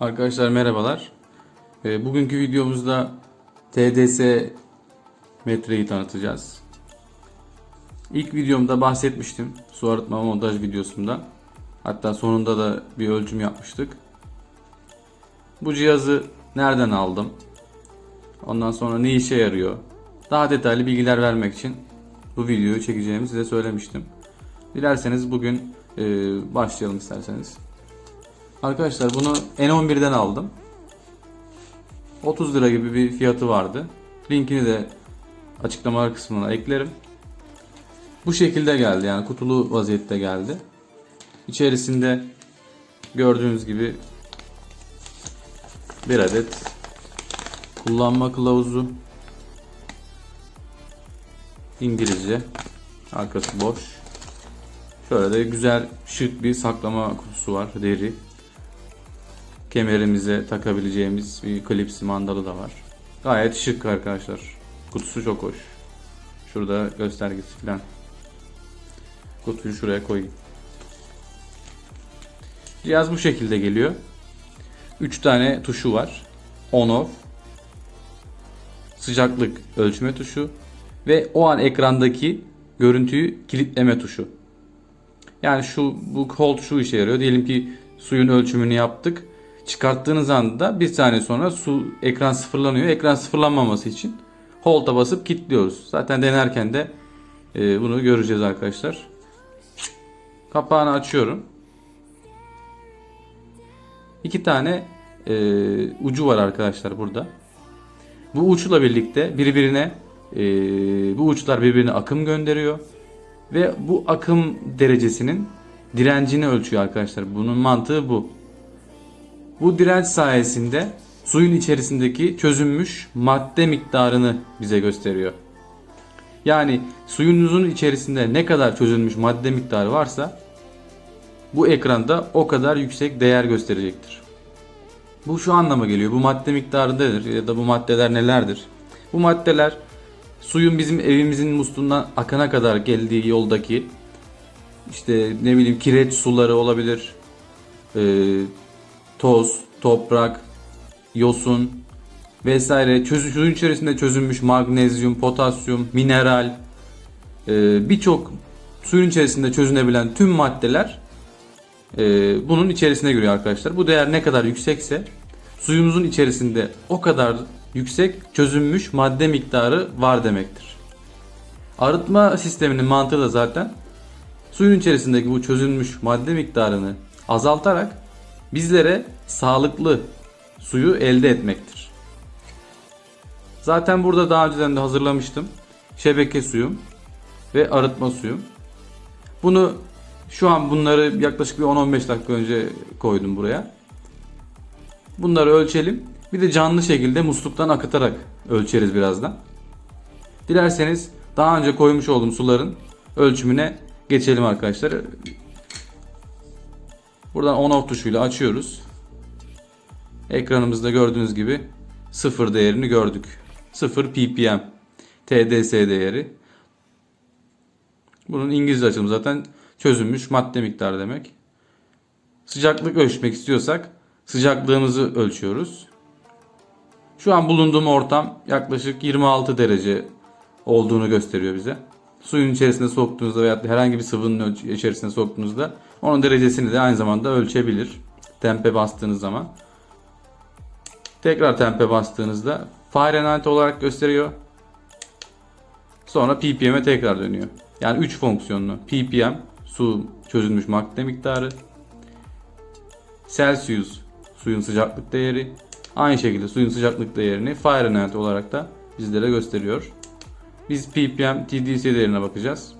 Arkadaşlar merhabalar. Ee, Bugünkü videomuzda TDS metreyi tanıtacağız. İlk videomda bahsetmiştim. Su arıtma montaj videosunda. Hatta sonunda da bir ölçüm yapmıştık. Bu cihazı nereden aldım? Ondan sonra ne işe yarıyor? Daha detaylı bilgiler vermek için bu videoyu çekeceğimi size söylemiştim. Dilerseniz bugün e, başlayalım isterseniz. Arkadaşlar bunu N11'den aldım. 30 lira gibi bir fiyatı vardı. Linkini de açıklamalar kısmına eklerim. Bu şekilde geldi yani kutulu vaziyette geldi. İçerisinde gördüğünüz gibi bir adet kullanma kılavuzu İngilizce arkası boş. Şöyle de güzel şık bir saklama kutusu var deri. Kemerimize takabileceğimiz bir klipsi mandalı da var. Gayet şık arkadaşlar. Kutusu çok hoş. Şurada göstergesi falan. Kutuyu şuraya koyayım. Cihaz bu şekilde geliyor. 3 tane tuşu var. On off. Sıcaklık ölçme tuşu ve o an ekrandaki görüntüyü kilitleme tuşu. Yani şu bu hold şu işe yarıyor. Diyelim ki suyun ölçümünü yaptık. Çıkarttığınız anda bir saniye sonra su ekran sıfırlanıyor. Ekran sıfırlanmaması için hold'a basıp kilitliyoruz. Zaten denerken de e, bunu göreceğiz arkadaşlar. Kapağını açıyorum. İki tane e, ucu var arkadaşlar burada. Bu uçla birlikte birbirine e, bu uçlar birbirine akım gönderiyor ve bu akım derecesinin direncini ölçüyor arkadaşlar. Bunun mantığı bu. Bu direnç sayesinde suyun içerisindeki çözünmüş madde miktarını bize gösteriyor. Yani suyunuzun içerisinde ne kadar çözülmüş madde miktarı varsa bu ekranda o kadar yüksek değer gösterecektir. Bu şu anlama geliyor. Bu madde miktarı nedir ya da bu maddeler nelerdir? Bu maddeler suyun bizim evimizin musluğundan akana kadar geldiği yoldaki işte ne bileyim kireç suları olabilir, toz, toprak, yosun vesaire çözü, suyun içerisinde çözünmüş magnezyum, potasyum, mineral e, birçok suyun içerisinde çözünebilen tüm maddeler e, bunun içerisine giriyor arkadaşlar. Bu değer ne kadar yüksekse suyumuzun içerisinde o kadar yüksek çözünmüş madde miktarı var demektir. Arıtma sisteminin mantığı da zaten suyun içerisindeki bu çözünmüş madde miktarını azaltarak bizlere sağlıklı suyu elde etmektir. Zaten burada daha önceden de hazırlamıştım. Şebeke suyum ve arıtma suyum. Bunu şu an bunları yaklaşık bir 10-15 dakika önce koydum buraya. Bunları ölçelim. Bir de canlı şekilde musluktan akıtarak ölçeriz birazdan. Dilerseniz daha önce koymuş olduğum suların ölçümüne geçelim arkadaşlar. Buradan on off tuşuyla açıyoruz. Ekranımızda gördüğünüz gibi sıfır değerini gördük. 0 ppm TDS değeri. Bunun İngilizce açılımı zaten çözülmüş madde miktarı demek. Sıcaklık ölçmek istiyorsak sıcaklığımızı ölçüyoruz. Şu an bulunduğum ortam yaklaşık 26 derece olduğunu gösteriyor bize. Suyun içerisine soktuğunuzda veya herhangi bir sıvının içerisine soktuğunuzda onun derecesini de aynı zamanda ölçebilir. Tempe bastığınız zaman. Tekrar tempe bastığınızda Fahrenheit olarak gösteriyor. Sonra ppm'e tekrar dönüyor. Yani 3 fonksiyonlu. ppm su çözülmüş madde miktarı. Celsius suyun sıcaklık değeri. Aynı şekilde suyun sıcaklık değerini Fahrenheit olarak da bizlere gösteriyor. Biz ppm TDC değerine bakacağız.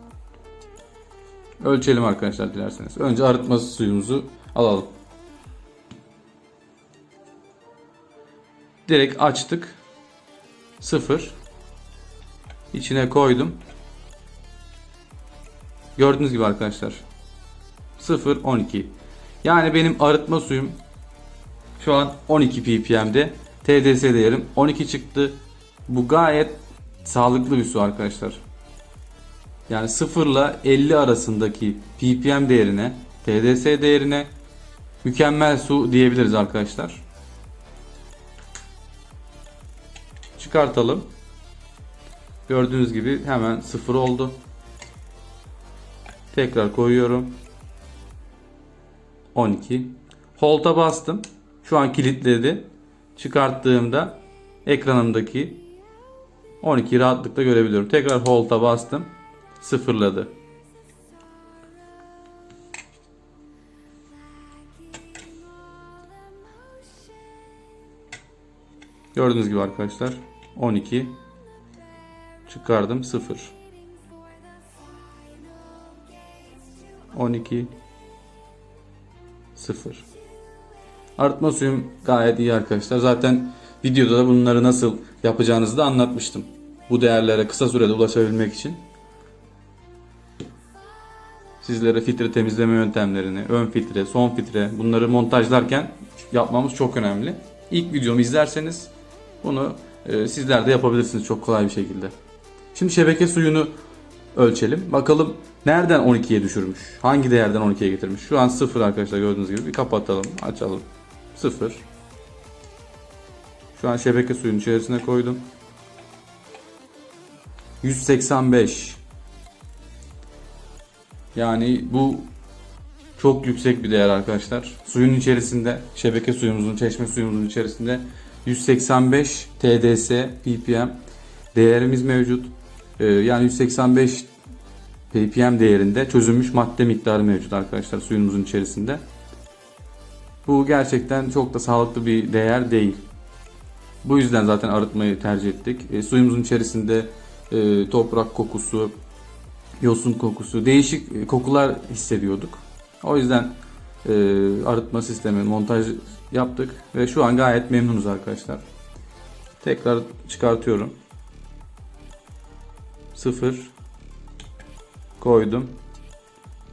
Ölçelim arkadaşlar dilerseniz. Önce arıtma suyumuzu alalım. Direkt açtık. 0 İçine koydum. Gördüğünüz gibi arkadaşlar. 0 12. Yani benim arıtma suyum şu an 12 ppm'de. TDS değerim 12 çıktı. Bu gayet sağlıklı bir su arkadaşlar. Yani 0 ile 50 arasındaki ppm değerine, TDS değerine mükemmel su diyebiliriz arkadaşlar. Çıkartalım. Gördüğünüz gibi hemen 0 oldu. Tekrar koyuyorum. 12. Holt'a bastım. Şu an kilitledi. Çıkarttığımda ekranımdaki 12'yi rahatlıkla görebiliyorum. Tekrar Hold'a bastım. Sıfırladı. Gördüğünüz gibi arkadaşlar 12 çıkardım 0 12 0 Arıtma suyum gayet iyi arkadaşlar. Zaten videoda da bunları nasıl yapacağınızı da anlatmıştım. Bu değerlere kısa sürede ulaşabilmek için sizlere filtre temizleme yöntemlerini, ön filtre, son filtre bunları montajlarken yapmamız çok önemli. İlk videomu izlerseniz bunu e, sizler de yapabilirsiniz çok kolay bir şekilde. Şimdi şebeke suyunu ölçelim. Bakalım nereden 12'ye düşürmüş? Hangi değerden 12'ye getirmiş? Şu an 0 arkadaşlar gördüğünüz gibi. Bir kapatalım, açalım. 0. Şu an şebeke suyun içerisine koydum. 185. Yani bu çok yüksek bir değer arkadaşlar. Suyun içerisinde, şebeke suyumuzun, çeşme suyumuzun içerisinde 185 TDS ppm değerimiz mevcut. Ee, yani 185 ppm değerinde çözülmüş madde miktarı mevcut arkadaşlar suyumuzun içerisinde. Bu gerçekten çok da sağlıklı bir değer değil. Bu yüzden zaten arıtmayı tercih ettik. E, suyumuzun içerisinde e, toprak kokusu, yosun kokusu, değişik e, kokular hissediyorduk. O yüzden e, arıtma sistemi montaj yaptık ve şu an gayet memnunuz arkadaşlar. Tekrar çıkartıyorum. 0 koydum.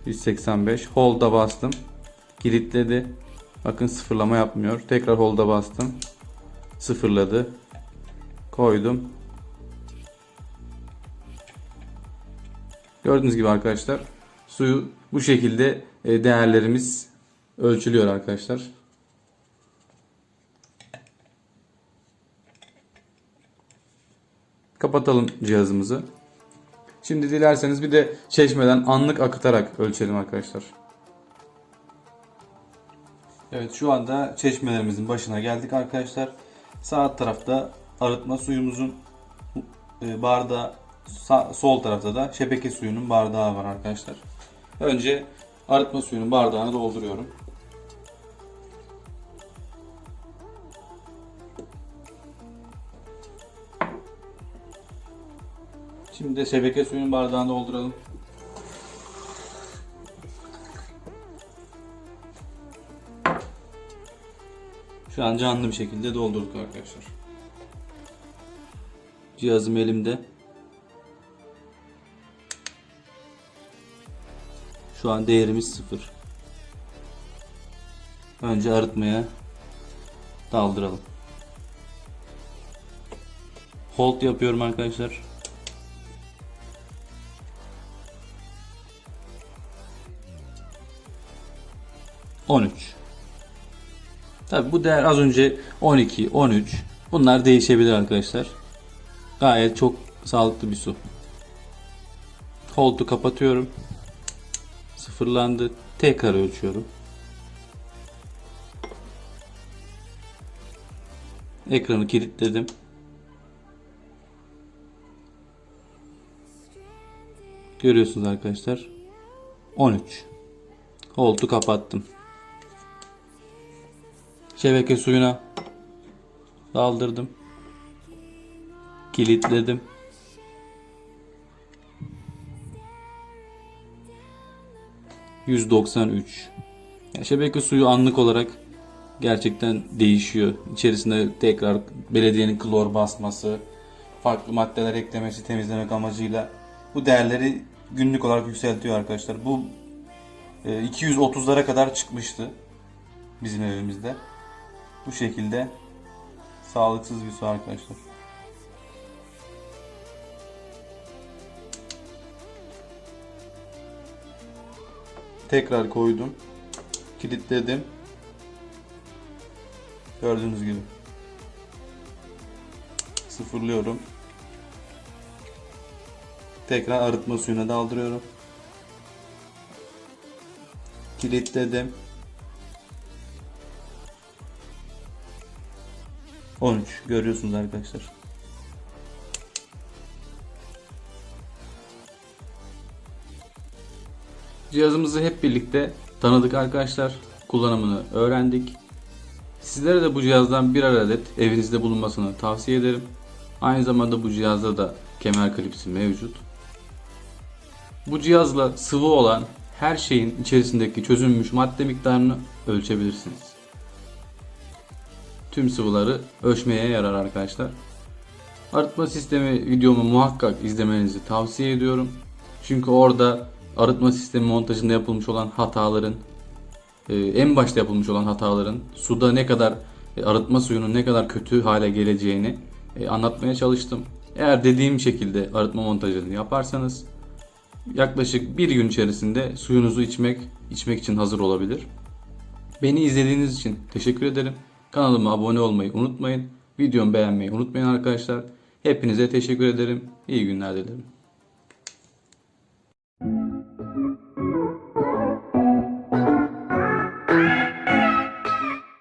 185 hold'a bastım. Kilitledi. Bakın sıfırlama yapmıyor. Tekrar hold'a bastım. Sıfırladı. Koydum. Gördüğünüz gibi arkadaşlar suyu bu şekilde e, değerlerimiz ölçülüyor arkadaşlar. Kapatalım cihazımızı. Şimdi dilerseniz bir de çeşmeden anlık akıtarak ölçelim arkadaşlar. Evet şu anda çeşmelerimizin başına geldik arkadaşlar. Sağ tarafta arıtma suyumuzun e, bardağı, sağ, sol tarafta da şebeke suyunun bardağı var arkadaşlar. Önce arıtma suyunun bardağını dolduruyorum. Şimdi de şebeke suyunun bardağını dolduralım. Şu an canlı bir şekilde doldurduk arkadaşlar. Cihazım elimde. Şu an değerimiz sıfır. Önce arıtmaya daldıralım. Hold yapıyorum arkadaşlar. On üç. Tabi bu değer az önce 12, 13. Bunlar değişebilir arkadaşlar. Gayet çok sağlıklı bir su. Hold'u kapatıyorum. Sıfırlandı. Tekrar ölçüyorum. Ekranı kilitledim. Görüyorsunuz arkadaşlar. 13. Hold'u kapattım. Şebeke suyuna daldırdım. Kilitledim. %93. Yani şebeke suyu anlık olarak gerçekten değişiyor. İçerisinde tekrar belediyenin klor basması, farklı maddeler eklemesi temizlemek amacıyla bu değerleri günlük olarak yükseltiyor arkadaşlar. Bu e, 230'lara kadar çıkmıştı bizim evimizde. Bu şekilde sağlıksız bir su arkadaşlar. Tekrar koydum. Kilitledim. Gördüğünüz gibi. sıfırlıyorum. Tekrar arıtma suyuna daldırıyorum. Kilitledim. 13 görüyorsunuz arkadaşlar. Cihazımızı hep birlikte tanıdık arkadaşlar. Kullanımını öğrendik. Sizlere de bu cihazdan birer adet evinizde bulunmasını tavsiye ederim. Aynı zamanda bu cihazda da kemer klipsi mevcut. Bu cihazla sıvı olan her şeyin içerisindeki çözünmüş madde miktarını ölçebilirsiniz. Tüm sıvıları ölçmeye yarar arkadaşlar. Arıtma sistemi videomu muhakkak izlemenizi tavsiye ediyorum. Çünkü orada arıtma sistemi montajında yapılmış olan hataların e, en başta yapılmış olan hataların suda ne kadar e, arıtma suyunun ne kadar kötü hale geleceğini e, anlatmaya çalıştım. Eğer dediğim şekilde arıtma montajını yaparsanız yaklaşık bir gün içerisinde suyunuzu içmek içmek için hazır olabilir. Beni izlediğiniz için teşekkür ederim. Kanalıma abone olmayı unutmayın. Videomu beğenmeyi unutmayın arkadaşlar. Hepinize teşekkür ederim. İyi günler dilerim.